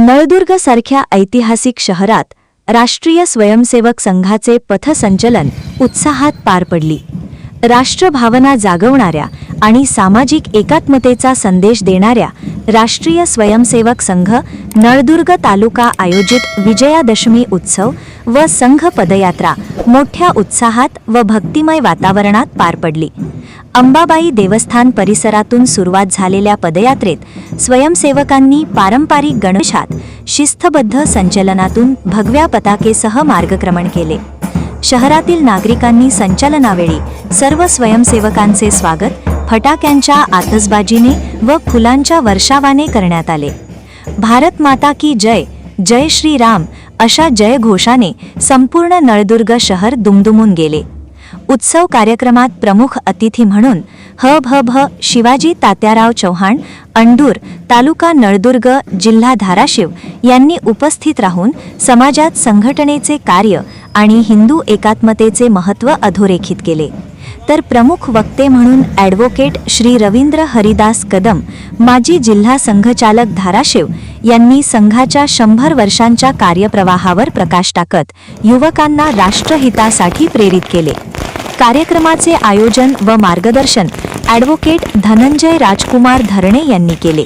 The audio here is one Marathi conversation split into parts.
नळदुर्ग सारख्या ऐतिहासिक शहरात राष्ट्रीय स्वयंसेवक संघाचे पथसंचलन उत्साहात पार पडली. राष्ट्रभावना जागवणाऱ्या आणि सामाजिक एकात्मतेचा संदेश देणाऱ्या राष्ट्रीय स्वयंसेवक संघ नळदुर्ग तालुका आयोजित विजयादशमी उत्सव व संघ पदयात्रा मोठ्या उत्साहात व भक्तिमय वातावरणात पार पडली. अंबाबाई देवस्थान परिसरातून सुरुवात झालेल्या पदयात्रेत स्वयंसेवकांनी पारंपरिक गणेशात शिस्तबद्ध संचलनातून भगव्या पताकेसह मार्गक्रमण केले. शहरातील नागरिकांनी संचलनावेळी सर्व स्वयंसेवकांचे स्वागत फटाक्यांच्या आतसबाजीने व फुलांच्या वर्षावाने करण्यात आले. भारत माता की जय जय श्रीराम अशा जयघोषाने संपूर्ण नळदुर्ग शहर दुमदुमून गेले. उत्सव कार्यक्रमात प्रमुख अतिथी म्हणून ह भ भ शिवाजी तात्याराव चव्हाण अंडूर तालुका नळदुर्ग जिल्हा धाराशिव यांनी उपस्थित राहून समाजात संघटनेचे कार्य आणि हिंदू एकात्मतेचे महत्त्व अधोरेखित केले. तर प्रमुख वक्ते म्हणून ॲडव्होकेट श्री रवींद्र हरिदास कदम माजी जिल्हा संघचालक धाराशिव यांनी संघाच्या शंभर वर्षांच्या कार्यप्रवाहावर प्रकाश टाकत युवकांना राष्ट्रहितासाठी प्रेरित केले. कार्यक्रमाचे आयोजन व मार्गदर्शन ॲडव्होकेट धनंजय राजकुमार धरणे यांनी केले.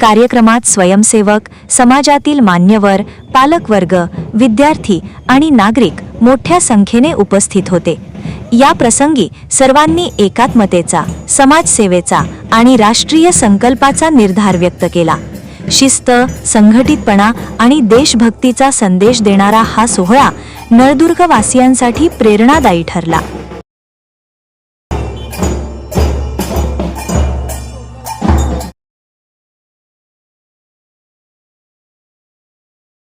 कार्यक्रमात स्वयंसेवक समाजातील मान्यवर पालकवर्ग विद्यार्थी आणि नागरिक मोठ्या संख्येने उपस्थित होते. या प्रसंगी सर्वांनी एकात्मतेचा समाजसेवेचा आणि राष्ट्रीय संकल्पाचा निर्धार व्यक्त केला. शिस्त संघटितपणा आणि देशभक्तीचा संदेश देणारा हा सोहळा नळदुर्गवासियांसाठी प्रेरणादायी ठरला.